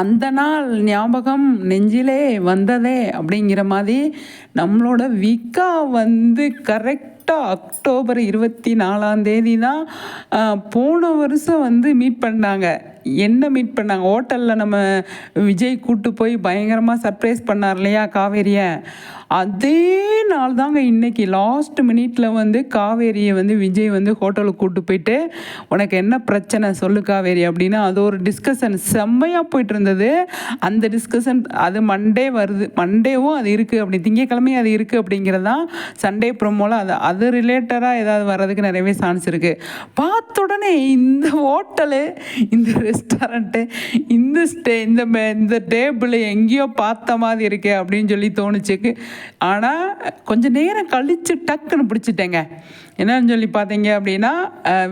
அந்த நாள் ஞாபகம் நெஞ்சிலே வந்ததே அப்படிங்கிற மாதிரி நம்மளோட விக்கா வந்து கரெக்டாக அக்டோபர் இருபத்தி நாலாம் தேதி தான் போன வருஷம் வந்து மீட் பண்ணாங்க. என்ன மீட் பண்ணாங்க? ஹோட்டலில் நம்ம விஜய் கூட்டு போய் பயங்கரமாக சர்ப்ரைஸ் பண்ணார் இல்லையா காவேரியை? அதே நாள் தாங்க இன்னைக்கு லாஸ்ட் மினிட்ல வந்து காவேரியை வந்து விஜய் வந்து ஹோட்டலுக்கு கூட்டு போயிட்டு உனக்கு என்ன பிரச்சனை? சொல்லு காவேரி அப்படின்னு அது ஒரு டிஸ்கஷன் செம்மையாக போயிட்டு இருந்தது அந்த டிஸ்கஷன் அது மண்டே வருது. மண்டேவும் அது இருக்குது அப்படி திங்கக்கிழமையும் அது இருக்குது அப்படிங்கிறது தான் சண்டே ப்ரோமோவில் அது அது ரிலேட்டடாக ஏதாவது வர்றதுக்கு நிறையவே சான்ஸ் இருக்குது பார்த்த உடனே இந்த ஹோட்டலு இந்த ரெஸ்டாரண்ட்டு இந்த ஸ்டே இந்த மே- இந்த டேபிள் எங்கேயோ பார்த்த மாதிரி இருக்கே அப்படின்னு சொல்லி தோணுச்சுக்கு. ஆனால் கொஞ்சம் நேரம் கழித்து டக்குன்னு பிடிச்சிட்டேங்க. என்னன்னு சொல்லி பார்த்தீங்க அப்படின்னா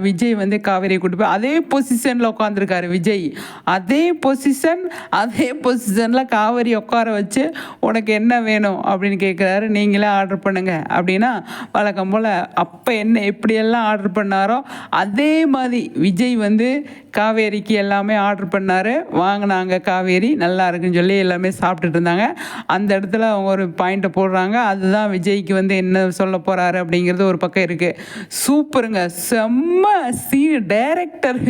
விஜய் வந்து காவேரியை கூட்டு போய் அதே பொசிஷனில் உட்காந்துருக்காரு விஜய். அதே பொசிஷன் அதே பொசிஷனில் காவேரி உட்கார வச்சு உனக்கு என்ன வேணும்? அப்படின்னு கேட்குறாரு நீங்களே ஆர்டர் பண்ணுங்கள் அப்படின்னா வழக்கம் போல் அப்போ என்ன எப்படியெல்லாம் ஆர்டர் பண்ணாரோ அதே மாதிரி விஜய் வந்து காவேரிக்கு எல்லாமே ஆர்டர் பண்ணார். வாங்கினாங்க காவேரி நல்லா இருக்குன்னு சொல்லி எல்லாமே சாப்பிட்டுட்டு இருந்தாங்க. அந்த இடத்துல அவங்க ஒரு பாயிண்ட்டை போடுறாங்க. அதுதான் விஜய்க்கு வந்து என்ன சொல்ல போகிறாரு அப்படிங்கிறது ஒரு பக்கம் இருக்குது சூப்பருங்க. செம்ம சீ டைரக்டர்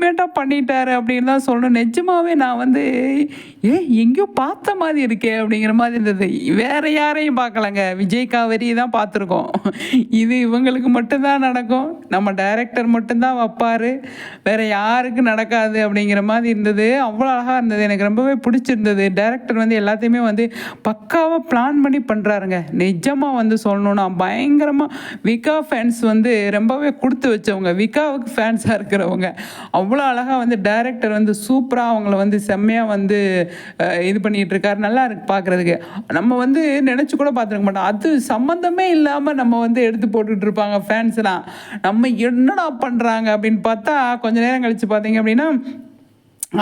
அல்டிமேட்டாக பண்ணிட்டாரு அப்படின்னு தான் சொல்லணும். நிஜமாவே நான் வந்து ஏ எங்கேயோ பார்த்த மாதிரி இருக்கே அப்படிங்கிற மாதிரி இருந்தது. வேறு யாரையும் பார்க்கலங்க. விஜய் காவேரி தான் பார்த்துருக்கோம். இது இவங்களுக்கு மட்டும்தான் நடக்கும். நம்ம டைரக்டர் மட்டும்தான் வைப்பார். வேறு யாருக்கு நடக்காது அப்படிங்கிற மாதிரி இருந்தது. அவ்வளோ அழகாக இருந்தது. எனக்கு ரொம்பவே பிடிச்சிருந்தது. டைரக்டர் வந்து எல்லாத்தையுமே வந்து பக்காவாக பிளான் பண்ணி பண்ணுறாருங்க நிஜமாக வந்து சொல்லணும்னா பயங்கரமாக விகா ஃபேன்ஸ் வந்து ரொம்பவே கொடுத்து வச்சவங்க. விகாவுக்கு ஃபேன்ஸாக இருக்கிறவங்க. அவ்வளோ அவ்வளோ அழகாக வந்து டைரக்டர் வந்து சூப்பராக அவங்கள வந்து செம்மையாக வந்து இது பண்ணிகிட்டு இருக்காரு. நல்லா இருக்கு பார்க்குறதுக்கு நம்ம வந்து நினச்சி கூட பார்த்துருக்க மாட்டோம். அது சம்மந்தமே இல்லாமல் நம்ம வந்து எடுத்து போட்டுக்கிட்டு இருப்பாங்க ஃபேன்ஸ்லாம் நம்ம என்னடா பண்ணுறாங்க அப்படின்னு பார்த்தா கொஞ்ச நேரம் கழித்து பார்த்தீங்க அப்படின்னா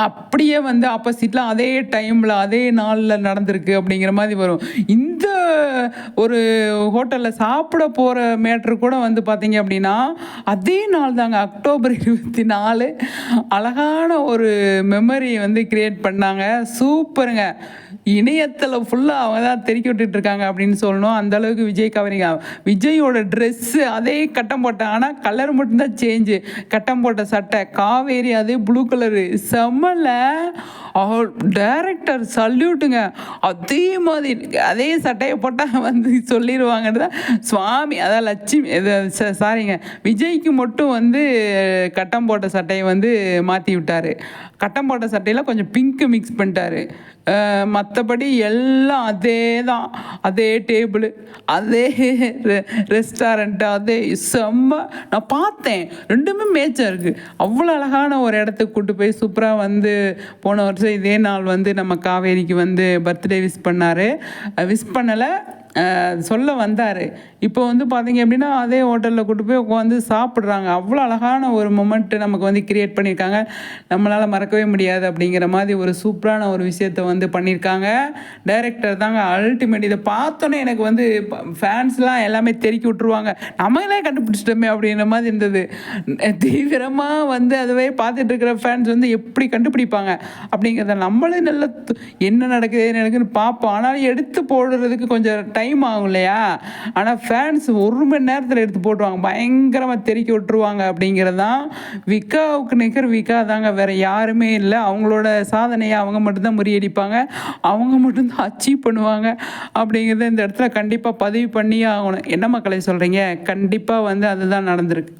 அப்படியே வந்து ஆப்போசிட்டில் அதே டைமில் அதே நாளில் நடந்திருக்கு அப்படிங்கிற மாதிரி வரும். இந்த ஒரு ஹோட்டலில் சாப்பிட போகிற மேட்ரு கூட வந்து பார்த்தீங்க அப்படின்னா அதே நாள் தாங்க அக்டோபர் இருபத்தி நாலு. அழகான ஒரு மெமரி வந்து கிரியேட் பண்ணாங்க. சூப்பருங்க. இணையத்தில் ஃபுல்லாக அவங்க தான் தெருக்கி விட்டுட்டு இருக்காங்க அப்படின்னு சொல்லணும். அந்த அளவுக்கு விஜய் கவரிங்க விஜயோட ட்ரெஸ்ஸு அதே கட்டம் போட்டேன் ஆனால் கலர் மட்டும்தான் சேஞ்சு கட்டம் போட்ட சட்டை காவேரி அதே ப்ளூ கலரு செம்மலை டேரக்டர் சல்யூட்டுங்க அதே மாதிரி அதே சட்டையை போட்டால் வந்து சொல்லிடுவாங்கன்னு தான் சுவாமி அதான் லட்சுமி இது ச- சாரிங்க விஜய்க்கு மட்டும் வந்து கட்டம் போட்ட சட்டையை வந்து மாற்றி விட்டார். கட்டம் போட்ட சட்டையில் கொஞ்சம் பிங்க்கு மிக்ஸ் பண்ணிட்டாரு. மற்றபடி எல்லாம் அதே தான் அதே டேபிள் அதே ரெஸ்டாரண்ட்டு அதே செம்ம நான் பார்த்தேன். ரெண்டுமே மேட்சாக இருக்குது அவ்வளோ அழகான ஒரு இடத்துக்கு கூட்டு போய் சூப்பராக வந்து போன வருஷம் இதே நாள் வந்து நம்ம காவேரிக்கு வந்து பர்த்டே விஷ் பண்ணார். விஷ் பண்ணலை. சொல்ல வந்தார். இப்போ வந்து பார்த்தீங்க அப்படின்னா அதே ஹோட்டலில் கூட்டு போய் உட்காந்து சாப்பிட்றாங்க. அவ்வளோ அழகான ஒரு மொமெண்ட்டு நமக்கு வந்து கிரியேட் பண்ணியிருக்காங்க நம்மளால் மறக்கவே முடியாது அப்படிங்கிற மாதிரி ஒரு சூப்பரான ஒரு விஷயத்தை வந்து பண்ணியிருக்காங்க டைரக்டர் தாங்க அல்டிமேட் இதை பார்த்தோன்னே எனக்கு வந்து ஃபேன்ஸ்லாம் எல்லாமே தெருக்கி விட்ருவாங்க நம்மளே கண்டுபிடிச்சிட்டோமே அப்படிங்கிற மாதிரி இருந்தது. தீவிரமாக வந்து அதுவே பார்த்துட்டு இருக்கிற ஃபேன்ஸ் வந்து எப்படி கண்டுபிடிப்பாங்க? அப்படிங்கிறத நம்மளே நல்ல என்ன நடக்குது என்ன நடக்குதுன்னு பார்ப்போம். ஆனால் எடுத்து போடுறதுக்கு கொஞ்சம் டைம் டைம் ஆகும் இல்லையா ஆனால் ஃபேன்ஸ் ஒரு மணி நேரத்தில் எடுத்து போட்டுருவாங்க. பயங்கரமாக தெறிக்க விட்டுருவாங்க அப்படிங்கிறது தான் விகாவுக்கு நிகர் விக்கா தாங்க. வேறு யாருமே இல்லை. அவங்களோட சாதனையை அவங்க மட்டும்தான் முறியடிப்பாங்க. அவங்க மட்டும்தான் அச்சீவ் பண்ணுவாங்க அப்படிங்கிறத இந்த இடத்துல கண்டிப்பாக பதிவு பண்ணியே ஆகணும். என்ன மக்களை சொல்கிறீங்க கண்டிப்பாக வந்து அதுதான் நடந்திருக்கு.